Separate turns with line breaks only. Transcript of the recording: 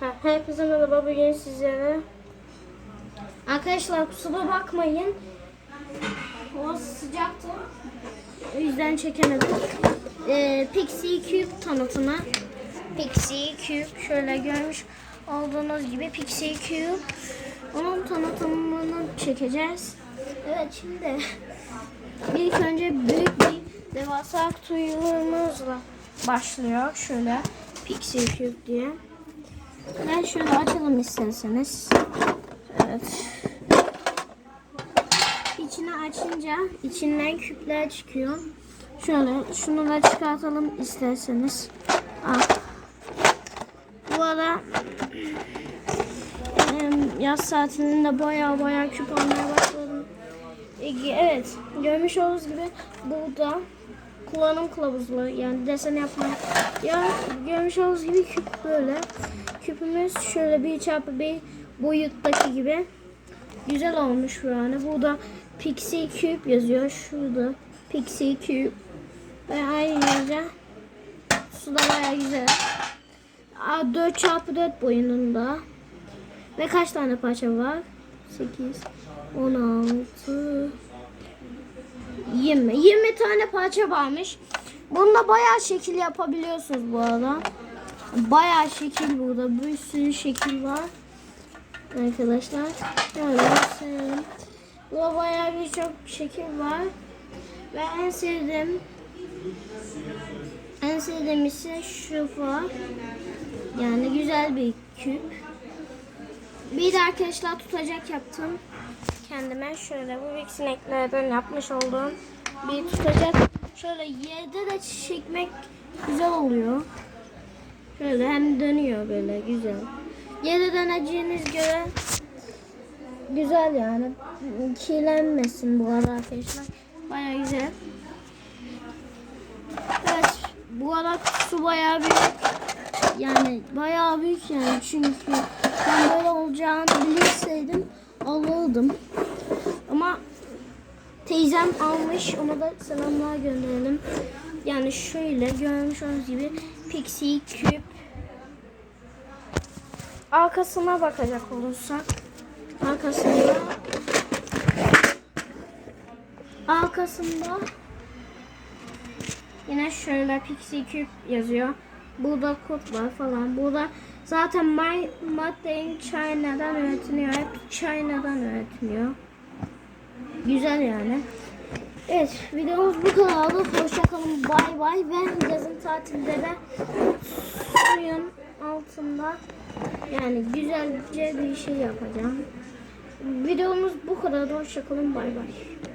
Ha, Herkese merhaba bugün sizlere. Arkadaşlar kusura bakmayın. O sıcaktı. O yüzden çekemedim. Ee, Pixie Cube tanıtımı. Pixie Cube şöyle görmüş olduğunuz gibi Pixie Cube. Onun tanıtımını çekeceğiz. Evet şimdi ilk önce büyük bir devasa kutuyumuzla başlıyor. Şöyle Pixie Cube diye. Ben şöyle açalım isterseniz. Evet. İçini açınca içinden küpler çıkıyor. Şöyle şunu da çıkartalım isterseniz. Al. Bu em, yaz saatinde baya baya küp almaya başladım. Evet, görmüş olduğunuz gibi burada kullanım kılavuzu yani desen yapma. Ya görmüş olduğunuz gibi küp böyle. Küpümüz şöyle bir çarpı bir boyuttaki gibi. Güzel olmuş yani. Burada Pixie Cube yazıyor. Şurada Pixie Cube. Ve ayrıca su da baya güzel. Aa, 4 çarpı 4 boyununda. Ve kaç tane parça var? 8, 16, 20. 20 tane parça varmış. Bunda bayağı şekil yapabiliyorsunuz bu arada. Bayağı şekil burada. Bir sürü şekil var. Arkadaşlar. Gösterelim. Burada bayağı birçok şekil var. Ve en sevdiğim en sevdiğim ise şu. Yani güzel bir küp. Bir de arkadaşlar tutacak yaptım. Kendime şöyle bu sineklerden yapmış olduğum bir tutacak. Şöyle yerde de çekmek güzel oluyor. Şöyle hem dönüyor böyle güzel. Yerde döneceğiniz göre güzel yani. Kirlenmesin bu arada arkadaşlar. Baya güzel. Evet bu arada kutusu bayağı büyük. Yani bayağı büyük yani çünkü ben böyle olacağını bilirseydim alırdım. Ama teyzem almış ona da selamlar gönderelim. Yani şöyle görmüş olduğunuz gibi Pixie Cube. Arkasına bakacak olursak arkasında arkasında Yine şöyle Pixie Cube yazıyor. Burada kod var falan. Burada zaten in China'dan üretiliyor. Hep China'dan üretiliyor. Güzel yani. Evet videomuz bu kadardı. Hoşçakalın. Bay bay. Ve yazın tatilde de suyun altında yani güzelce bir şey yapacağım. Videomuz bu kadardı. Hoşçakalın. Bay bay.